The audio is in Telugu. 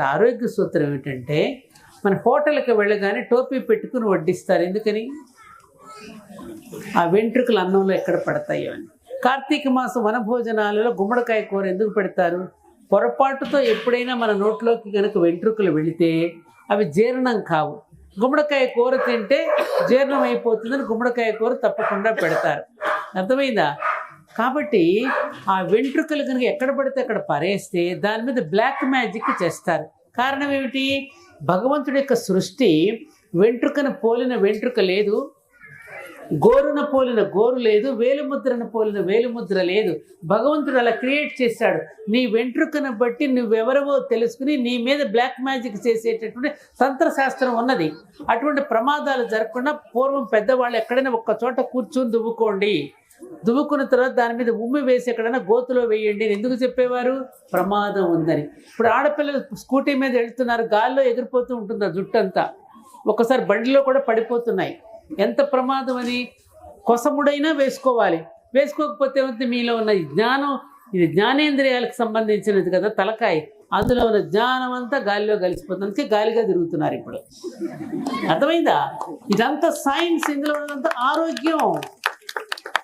ఆరోగ్య సూత్రం ఏమిటంటే మన హోటల్కి వెళ్ళగానే టోపీ పెట్టుకుని వడ్డిస్తారు. ఎందుకని? ఆ వెంట్రుకలు అన్నంలో ఎక్కడ పడతాయో అని. కార్తీక మాసం వనభోజనాలలో గుమ్మడికాయ కూర ఎందుకు పెడతారు? పొరపాటుతో ఎప్పుడైనా మన నోట్లోకి కనుక వెంట్రుకలు వెళితే అవి జీర్ణం కావు. గుమ్మడికాయ కూర తింటే జీర్ణం అయిపోతుందని గుమ్మడికాయ కూర తప్పకుండా పెడతారు. అర్థమైందా? కాబట్టి ఆ వెంట్రుకలు కనుక ఎక్కడ పడితే అక్కడ పరేస్తే దాని మీద బ్లాక్ మ్యాజిక్ చేస్తారు. కారణం ఏమిటి? భగవంతుడి యొక్క సృష్టి వెంట్రుకను పోలిన వెంట్రుక లేదు గోరున పోలిన గోరు లేదు వేలుముద్రను పోలిన వేలుముద్ర లేదు. భగవంతుడు అలా క్రియేట్ చేశాడు. నీ వెంట్రుకను బట్టి నువ్వెవరవో తెలుసుకుని నీ మీద బ్లాక్ మ్యాజిక్ చేసేటటువంటి తంత్రశాస్త్రం ఉన్నది. అటువంటి ప్రమాదాలు జరగకుండా పూర్వం పెద్దవాళ్ళు ఎక్కడైనా ఒక్క చోట కూర్చొని దువ్వుకోండి. దువ్వుకున్న తర్వాత దాని మీద ఉమ్మి వేసి ఎక్కడైనా గోతులో వేయండి. అని ఎందుకు చెప్పేవారు? ప్రమాదం ఉందని. ఇప్పుడు ఆడపిల్లలు స్కూటీ మీద వెళ్తున్నారు గాల్లో ఎగిరిపోతూ ఉంటుంది ఆ జుట్టంతా. ఒకసారి బండిలో కూడా పడిపోతున్నాయి. ఎంత ప్రమాదం అని? కొసముడైనా వేసుకోవాలి. వేసుకోకపోతే ఏమంటే మీలో ఉన్న జ్ఞానం ఇది జ్ఞానేంద్రియాలకు సంబంధించినది కదా తలకాయ. అందులో ఉన్న జ్ఞానం అంతా గాలిలో కలిసిపోతుంది. అందుకే గాలిగా తిరుగుతున్నారు ఇప్పుడు. అర్థమైందా? ఇదంతా సైన్స్ ఇందులో ఉన్నదంతా ఆరోగ్యం.